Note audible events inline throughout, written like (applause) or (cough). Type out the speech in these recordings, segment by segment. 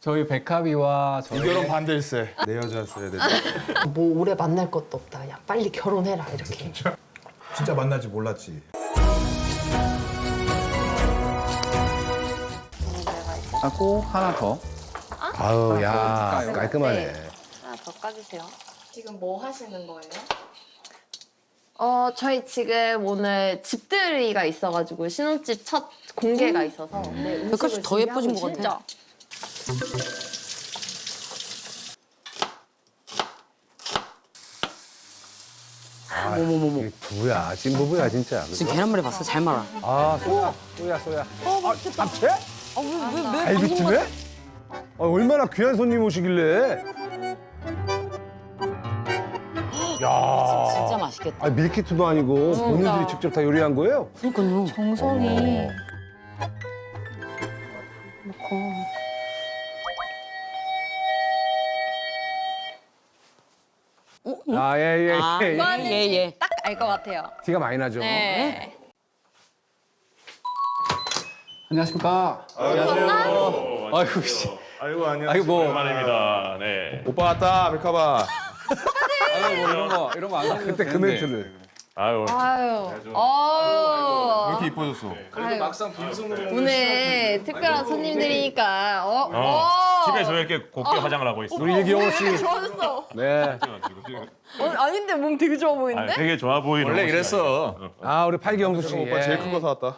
저희 백합이와 저희 결혼 반대일세. 내 여자였어야 돼. (laughs) 뭐 오래 만날 것도 없다. 야 빨리 결혼해라 이렇게. 진짜 만날지 몰랐지. 하고 하나 더. 아우 야 깔끔하네. 하나 더 까주세요. 지금 뭐 하시는 거예요? 어, 저희 지금 오늘 집들이가 있어가지고 신혼집 첫 공개가 있어서 네, 음식을 백합씨 더 예뻐진 것 준비하고 같아. 진짜. 아, 이게 부부야 찐부부야 진짜. 그죠? 지금 계란말이 봤어? 잘 말아. 아 쏘야 쏘야 쏘야. 어, 맛있겠다. 잡채? 아, 왜, 왜, 왜? 갈비찜에? 아, 얼마나 귀한 손님 오시길래? 야. 진짜 맛있겠다. 아 밀키트도 아니고 본인들이 직접 다 요리한 거예요? 그러니까요. 정성이 아 예예 아, 예, 예. 예, 예. 딱 알 것 같아요. 티가 많이 나죠. 네. 안녕하십니까. 안녕하세요. 아이고 씨. 아이고 안녕. 아이고 뭐 오랜만입니다. 네. 오빠 왔다 백합아. 아이고 뭐 이런 거 이런 거안 하셔도 그때 그. 멘트를. 아유. 아유. 어. 이렇게 이뻐졌어. 아유. 막상 빈손으로 오늘 특별한 손님들이니까 어. 어, 어. 집에서 왜 이렇게 곱게 화장을 하고 있어? 우리 이경호 씨. 좋아졌어. 네. 어, 아닌데 몸 되게 좋아 아, 보이는데? 되게 좋아 보이는 원래 옷이야. 이랬어. 아 우리 팔경수 씨. 오빠 예. 제일 큰 거 사왔다.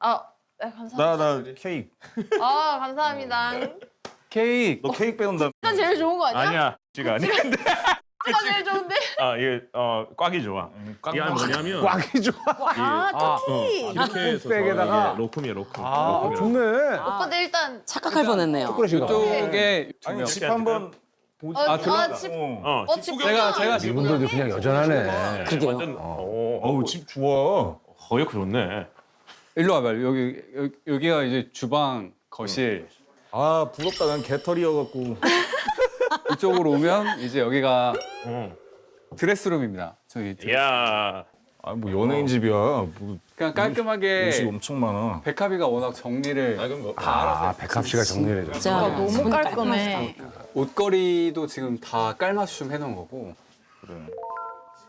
아, 네, 감사합니다. 나 나 케이크. 아, 감사합니다. 케이크. 너 케이크 빼온다. 시간 제일 좋은 거 아니야? 아니야. 지가 아니야. (laughs) 시간 제일 좋은데? 아, 이게 어 꽉이 좋아. 이게 뭐냐면 꽉이 좋아. 아, 토끼. 이렇게 해서 백에다가. 이게 로콤이야, 로콤. 아. 좋네. 오빠들 일단 착각할 뻔했네요. 봐. 이쪽에 두 명. 집 한번 어, 아, 들어- 아, 집, 어, 어, 집 제가 제가 지금 이분들도 그냥 여전하네. 그러게요. 완전 어, 어우 집 좋아. 거역 좋네. 일로 와봐요. 여기 여기 여기가 이제 주방 거실. 아 부럽다. 난 개털이어갖고. (laughs) 이쪽으로 오면 이제 여기가 어. 드레스룸입니다. 저희 야. 아뭐 연예인 집이야. 뭐 그냥 깔끔하게 옷이 엄청 많아. 백합이가 워낙 정리를 뭐, 아 백합 씨가 정리를 해줘. 진짜 너무 깔끔해. 옷걸이도 지금 다 깔맞춤 해놓은 거고. 그래.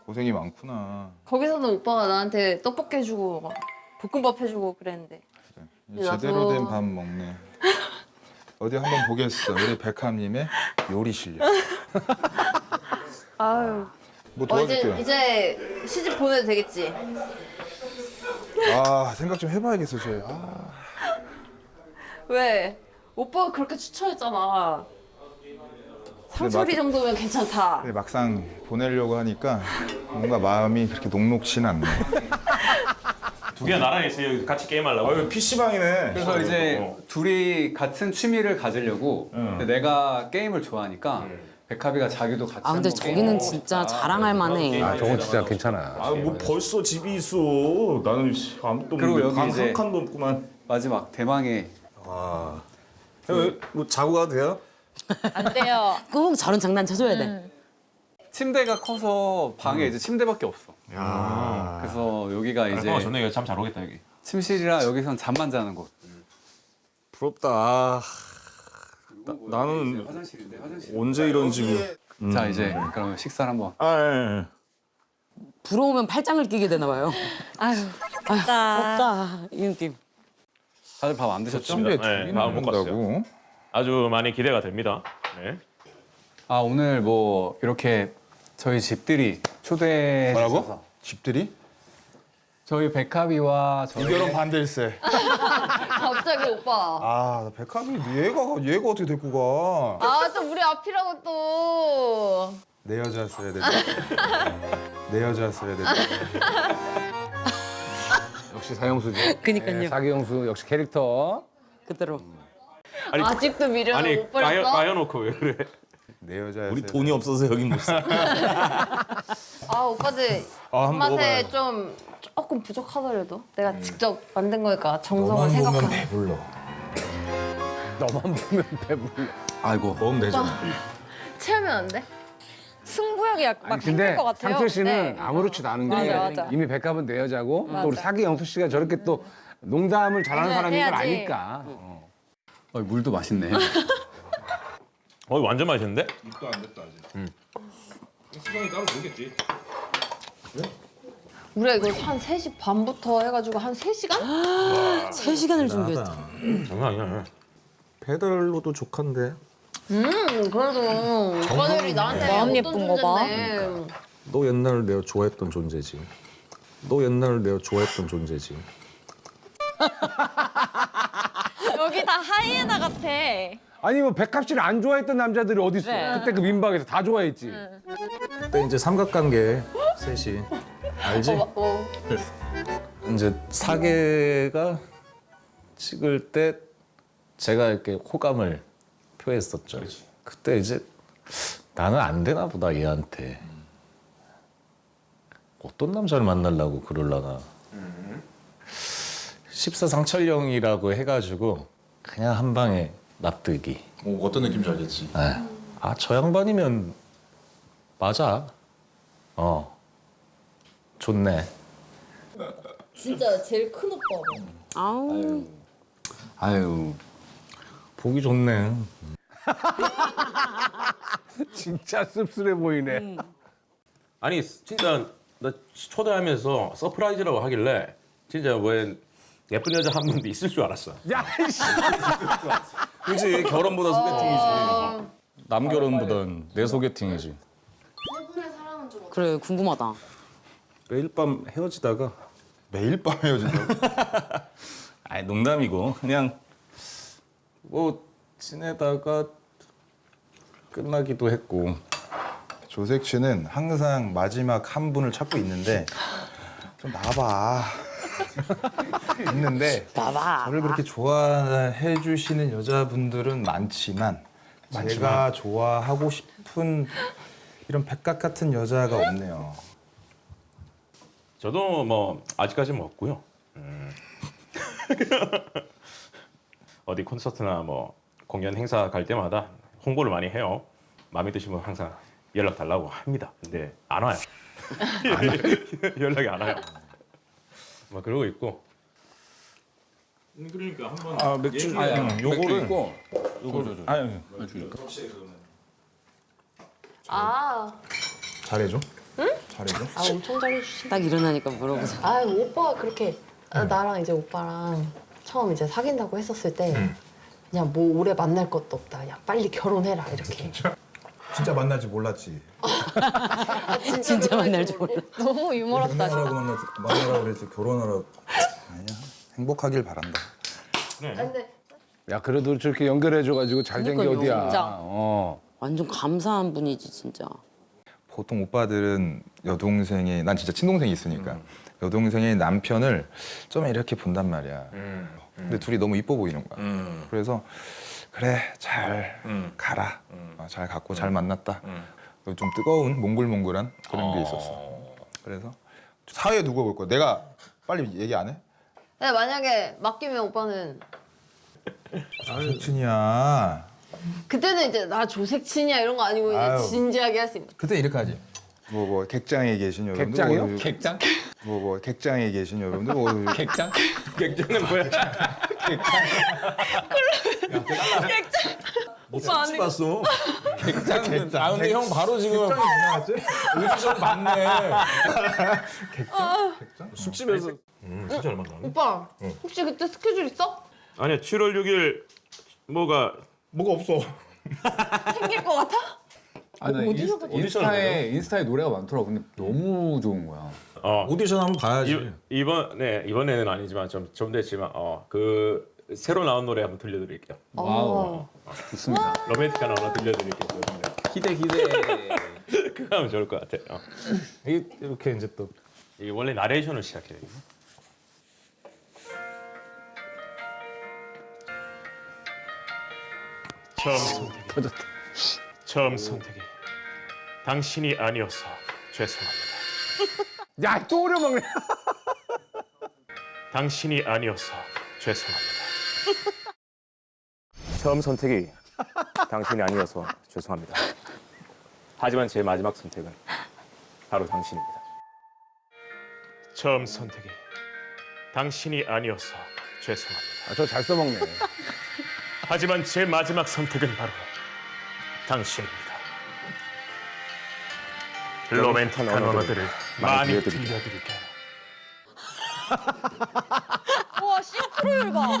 고생이 많구나. 거기서는 오빠가 나한테 떡볶이 해주고 막 볶음밥 해주고 그랬는데 제대로 나도- 된밥 먹네. (laughs) 어디 한번 보겠어. 우리 백합님의 요리 실력. 아유 뭐 어, 이제 도와줄게요. 이제 시집 보내도 되겠지? 아 생각 좀 해봐야겠어, 쟤. 아, 왜? 오빠가 그렇게 추천했잖아 막- 정도면 괜찮다 근데 막상 보내려고 하니까 뭔가 마음이 그렇게 녹록진 않네. (laughs) 두 개가 나란히 있어요. 같이 게임하려고. PC방이네. 그래서 이제 어. 둘이 같은 취미를 가지려고 근데 내가 게임을 좋아하니까 백합이가 자기도 같이 아, 근데 한번 저기는 진짜 자랑할 만해. 아 저건 진짜 괜찮아. 아, 뭐 벌써 집이 있어. 나는 씨, 아무것도 그리고 없는데 여기 방 이제- 한 칸도 없구만. 마지막 대망의 아. 뭐 자고 가도 돼요? 안 돼요 꼭 저런 장난 쳐줘야 돼. 침대가 커서 방에 이제 침대밖에 없어. 야. 그래서 여기가 이제 어, 좋네. 이거 잠 잘 오겠다 여기. 침실이라 여기선 잠만 자는 곳. 부럽다. 아, 나, 나는 화장실인데 화장실. 언제 이런 집을? 자 이제 그러면 식사를 한번. 아, 예, 예. 부러우면 팔짱을 끼게 되나 봐요. 아유 없다. 이 느낌. 다들 밥 안 드셨죠? 침대 네, 둘이 마음 못 먹는다고? 아주 많이 기대가 됩니다. 네. 아 오늘 뭐 이렇게 저희 집들이 초대해 뭐라고? 주셔서 집들이? 저희 백합이와 저희 결혼 반대일세. (laughs) 갑자기 오빠 아, 나 백합이 얘가 얘가 어떻게 데리고 가? 아 또 우리 앞이라고 또 내 여자였어야 돼. 내 여자였어야 돼. (laughs) 역시 사형수지. 그니까요. 네, 사기형수 역시 캐릭터. 그대로. 아니, 아직도 미련을 아니 못 까여, 버렸어? 까여놓고 왜 그래? 내 여자였어야 우리 돼. 돈이 없어서 여기 못 사. 아 오빠들 아, 한번 입맛에 먹어봐요. 좀 조금 부족하더라도 내가 직접 만든 거니까 정성을 너만 보면 생각하면 배불러. 너만 보면 배불러. 아이고 먹으면 되잖아. 채우면 안 돼? 승부욕이 약, 막 아니, 근데 생길 것 같아요. 상철 씨는 네. 아무렇지도 않은 게 맞아, 맞아. 이미 백합은 내 여자고 맞아. 또 우리 사기 영수 씨가 저렇게 또 농담을 잘하는 맞아, 사람인 걸 해야지. 아니까. 어. 어, 물도 맛있네. (laughs) 어 완전 맛있는데? 입도 안 됐다 아직. 시간이 따로 되겠지. 우리가 이거 한 3시 반부터 해가지고 한 3시간? 세 시간을 준비했다. 장난 아니야. 배달로도 족한데 음 그래도 오빠들이 나한테 마음 어떤 예쁜 거 봐. 존재인데. 너 옛날 내가 좋아했던 존재지 너 옛날 내가 좋아했던 존재지 여기 다 하이에나 같아. 아니 뭐 백합씨를 안 좋아했던 남자들이 어디 있어? 그래. 그때 그 민박에서 다 좋아했지. 그때 이제 삼각관계 셋이 알지? 어, 어. 이제 사계가 찍을 때 제가 이렇게 호감을 표했었죠. 그때 이제 나는 안 되나 보다 얘한테. 어떤 남자를 만나려고 그럴라나. 십사상철령이라고 해가지고 그냥 한 방에 납득이. 오, 어떤 느낌인지 알겠지. 아저 양반이면 맞아. 어. 좋네. 진짜 제일 큰 오빠. 아우. 아유 보기 좋네. (laughs) 진짜 씁쓸해 보이네. 아니 진짜 나 초대하면서 서프라이즈라고 하길래 진짜 왜 예쁜 여자 한 분도 있을 줄 알았어. 야, 씨. (laughs) 그지 결혼보다 소개팅이지. 남 결혼보단 내 소개팅이지. 그래 궁금하다. 매일 밤 헤어지다가 매일 밤 헤어진다고? (laughs) 아니 농담이고 그냥 뭐 지내다가 끝나기도 했고 조색 씨는 항상 마지막 한 분을 찾고 있는데 좀 나와봐. (laughs) 있는데 봐봐. 저를 그렇게 좋아해 주시는 여자분들은 많지만, 제가 좋아하고 싶은 이런 백각 같은 여자가 없네요. 저도 뭐 아직까지는 뭐 없고요. 음. (laughs) 어디 콘서트나 뭐 공연 행사 갈 때마다 홍보를 많이 해요. 마음에 드시면 항상 연락 달라고 합니다. 근데 안 와요. (laughs) 연락이 안 와요. 뭐 그러고 있고. 그러니까 한번 아 맥주 아니, 응, 맥주 요거를 있고 요거 줘 줘. 아니 아, 잘해줘? 응? 잘해줘? 아 엄청 잘해주시. 딱 일어나니까 물어보자. 아 오빠가 그렇게 아, 나랑 이제 오빠랑 처음 이제 사귄다고 했었을 때 그냥 뭐 오래 만날 것도 없다. 그냥 빨리 결혼해라 이렇게. (laughs) 진짜 만날지 몰랐지. 진짜 만날 줄 몰라. 너무 유머럽다. 연애하라고 (laughs) 만나 만나라고 그랬지 결혼하라고. 아니야. 행복하길 바란다. 근데 야 그래도 저렇게 연결해줘가지고 잘 된 게 그러니까요, 어디야. 진짜. 어. 완전 감사한 분이지 진짜. 보통 오빠들은 여동생이 난 진짜 친동생이 있으니까 여동생의 남편을 좀 이렇게 본단 말이야. 근데 둘이 너무 이뻐 보이는 거야. 그래서 그래 잘 가라. 어, 잘 갔고 잘 만났다. 좀 뜨거운 몽글몽글한 그런 게 있었어. 그래서 사회에 누가 볼 거야? 내가 빨리 얘기 안 해? 근데 만약에 맡기면 오빠는 조색친이야. 그때는 이제 나 조색친이야 이런 거 아니고 이제 아유. 진지하게 할 수 있는. 그때 이렇게 하지. 뭐 뭐 객장에 계신 여러분들. 객장이요? 뭐, 객장? 뭐, 뭐 객장에 계신 여러분들. 뭐, (laughs) 객장? 객장은 뭐야? 오빠 아니 봤어. (laughs) 객장. 아 근데 형 바로 지금 오디션 맞네. (laughs) 숙집에서 음, 진짜 얼마 안 오빠 혹시 그때 스케줄 있어? 아니야 7월 6일 뭐가 뭐가 없어. 생길 것 같아? 아, 나 인스, 인스타에 인스타에 노래가 많더라고. 근데 너무 좋은 거야. 어 오디션 한번 봐야지. 이, 이번에 이번에는 아니지만 좀 좀 됐지만 어그 새로 나온 노래 한번 들려드릴게요. 와우. 좋습니다. 로맨틱한 하나 들려드릴게요. 기대 기대. (laughs) 그거 하면 좋을 것 같아. 요 이- 이렇게 이제 또 이게 원래 나레이션을 시작해요. 처음 선택이 처음 선택이 당신이 아니어서 죄송합니다. 야또 오려 먹네. 당신이 아니어서 죄송합니다. (laughs) 처음 선택이 당신이 아니어서 죄송합니다. 하지만 제 마지막 선택은 바로 당신입니다. 처음 선택이 당신이 아니어서 죄송합니다. 아, 저 잘 써먹네. 하지만 제 마지막 선택은 바로 당신입니다. 로맨틱한 언어들을 많이 들려드릴게요. 우 (laughs) 와 싱크로율 봐.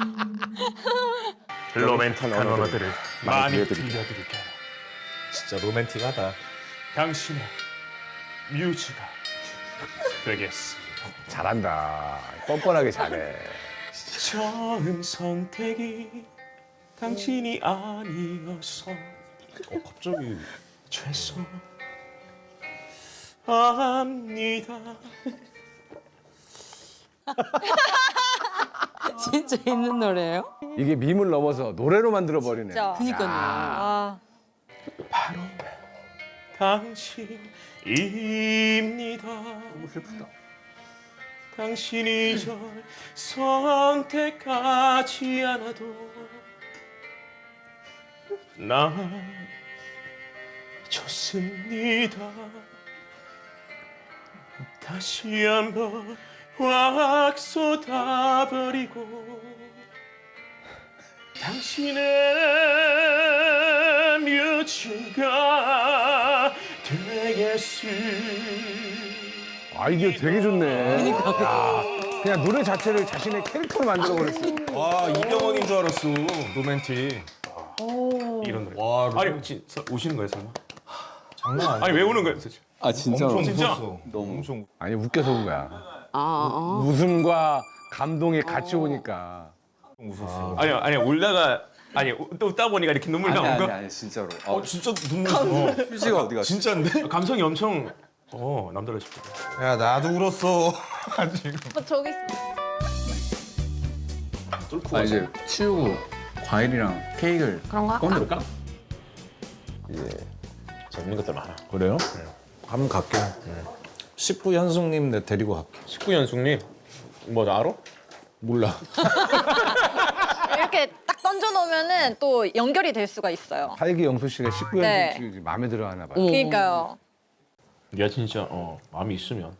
로맨틱한 언어들을 많이 들려드릴게요. 진짜 로맨틱하다. 당신의 뮤즈가 되겠습니다. 잘한다. 뻔뻔하게 잘해. 처음 선택이 당신이 아니어서 어, 갑자기 죄송합니다. (laughs) 진짜 있는 노래예요? 이게 밈을 넘어서 노래로 만들어 버리네. 진짜. 그니까요. 아 바로 당신입니다. 너무 슬프다. 당신이 절 선택하지 않아도 난 좋습니다. 다시 한번 확 쏟아버리고 당신의 뮤즈가 되겠습니다. 아이디어 되게 좋네. 야, 그냥 노래 자체를 자신의 캐릭터로 만들어 버렸어. 와 이병헌인 줄 알았어. 로맨틱. 이런 노래. 와 아니 진, 서, 우시는 거예요 설마? 장난 아니야. 아니 왜 우는 거예요 도대체? 아 진짜로. 엄청 진짜? 웃었어. 너무 엄청. 아니 웃겨서 온 거야. 아, 아. 웃음과 감동이 같이 오니까. 웃었어. 아니요 아니 울다가 아니 우- 또 웃다 보니까 이렇게 눈물 아니 나온 아니 거? 아니 진짜로. 아, 어 진짜 눈물. 어. 휴지가 어디 갔어? 진짜인데? 감성이 엄청 어 남달라 싶어. 야 나도 울었어. (laughs) 지금. 어, 저기 있어. 아 이제 치우고 과일이랑 케이크를 그런 거 할까? 꺼내볼까? 이제 재밌는 것들 많아. 그래요? 한번 갈게. 식구 현숙님 내 데리고 갈게. 19연숙님 뭐 알아? 몰라. (laughs) 이렇게 딱 던져 놓으면은 또 연결이 될 수가 있어요. 하이기 영수 씨가 19년 네. 네. 마음에 들어 하나 봐요. 그러니까요. 네가 진짜 어 마음이 있으면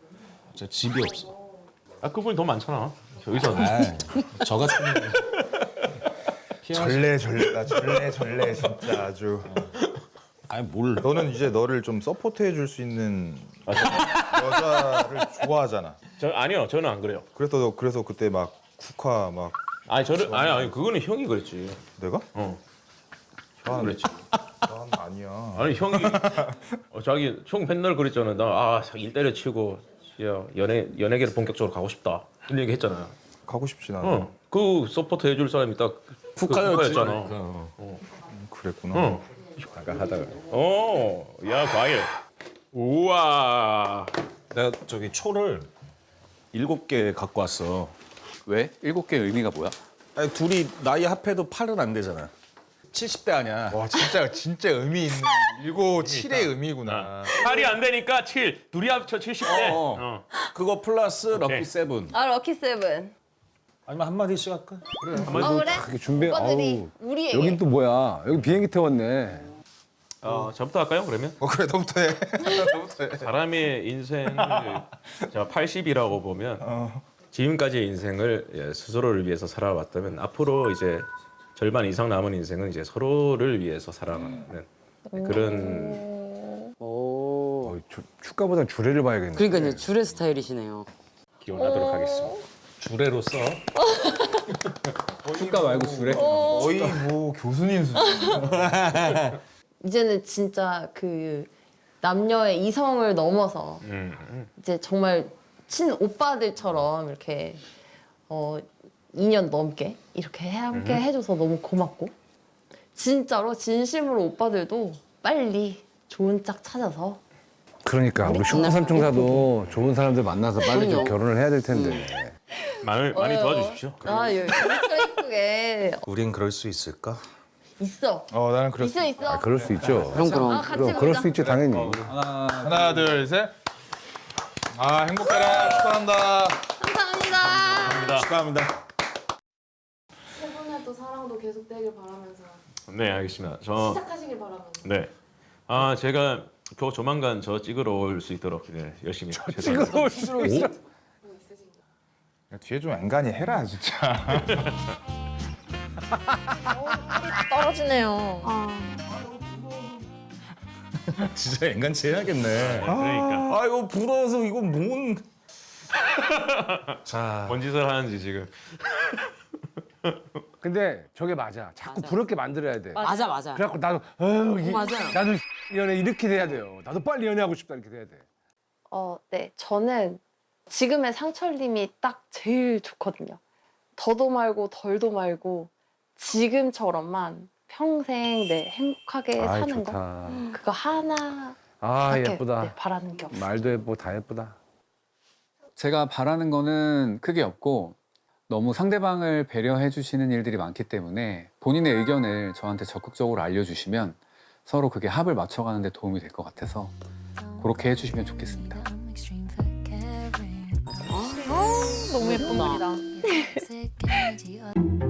진짜 집이 없어. 아 그분이 더 많잖아. 저 의사는. 아, 저 같은 (laughs) 절레 절레다 절레 절레 진짜 아주. 아니 뭘? 너는 이제 너를 좀 서포트해 줄 수 있는 여자를 좋아하잖아. 저 아니요 저는 안 그래요. 그래서 너 그래서 그때 막 국화 막 아니 저는 아니 아니 그거는 형이 그랬지. 내가? 어. 난, 형이 그랬지. 난 아니야. 아니 형이 어, 자기 형 맨날 그랬잖아. 나아일 때려치고 야, 연애 연예계를 본격적으로 가고 싶다. 이런 얘기 했잖아요. 가고 싶지 나는. 어. 그 서포트 해줄 사람이 딱. 국가였잖아. 어. 그랬구나. 어. 아까 하다가. 어. 야 과일. 우와. 내가 저기 초를 일곱 개 갖고 왔어. 왜? 일곱 개의 의미가 뭐야? 아니 둘이 나이 합해도 팔은 안 되잖아. 70대 아니야. 와 진짜 진짜 의미 있는 일곱 칠의 의미구나. 팔이 안 되니까 7. 둘이 합쳐 70대. 어. 어. 그거 플러스 오케이. 럭키 세븐. 아 럭키 세븐. 아니면 한 마디씩 할까? 어 그래? 이렇게 준비. 오빠들이 아우. 우리에게. 여긴 또 뭐야? 여기 비행기 태웠네. 어, 저부터 할까요? 그러면? 어 그래 너부터 해. (laughs) 너부터 해. 사람의 인생을 (laughs) 자 80이라고 보면 어. 지금까지의 인생을 예, 스스로를 위해서 살아왔다면 앞으로 이제 절반 이상 남은 인생은 이제 서로를 위해서 살아가는 그런 오. 어, 주, 축가보단 주례를 봐야겠네. 그러니까요. 주례 스타일이시네요. 기원하도록 하겠습니다. 주례로 써. 축가 말고 주래? 거의 뭐 교수님 수준. (laughs) 이제는 진짜 그 남녀의 이성을 넘어서 음, 음. 이제 정말 친 오빠들처럼 이렇게 어 2년 넘게 이렇게 함께 해줘서 너무 고맙고 진짜로 진심으로 오빠들도 빨리 좋은 짝 찾아서 그러니까 우리 슈퍼 삼총사도 좋은 사람들 만나서 빨리 좀. 결혼을 해야 될 텐데. 많이 많이 어. 도와주십시오. 아 여기 엄청 예쁘게 우린 그럴 수 있을까? 있어 어 나는 그랬어. 있어 있어 아, 그럴 수 있죠. 그럼 그럼. 아 같이 그럼 그럴 보자 수 있지 당연히. 하나 둘 셋. 아 행복해라 축하한다. 감사합니다 축하합니다. 세 분의 또 사랑도 계속되길 바라면서 네, 알겠습니다. 저 시작하시길 바라면서 네. 아, 제가 조, 조만간 저 찍으러 올 수 있도록 네, 열심히 최선을 수록 있어. 야, 뒤에 좀 앵간히 해라 진짜. (laughs) 떨어지네요. (laughs) 진짜 엔간치 해야겠네. 그러니까 아 이거 부러워서 이거 뭔? 자, 뭔 짓을 하는지 지금 (laughs) 근데 저게 맞아. 자꾸 맞아. 부럽게 만들어야 돼. 맞아 맞아. 그래갖고 나도 아유, 이, 맞아요. 나도 연애 이렇게 돼야 돼요. 나도 빨리 연애하고 싶다 이렇게 돼야 돼. 어, 네. 저는 지금의 상철님이 딱 제일 좋거든요. 더도 말고 덜도 말고 지금처럼만 평생 네, 행복하게 아이 사는 거. 좋다. 그거 하나 아 예쁘다. 네, 바라는 게 없어요. 말도 예쁘고 다 예쁘다. 제가 바라는 거는 크게 없고 너무 상대방을 배려해 주시는 일들이 많기 때문에 본인의 의견을 저한테 적극적으로 알려주시면 서로 그게 합을 맞춰가는 데 도움이 될 것 같아서 그렇게 해주시면 좋겠습니다. 너무 예쁜 예쁘다. 글이다. (laughs) (laughs)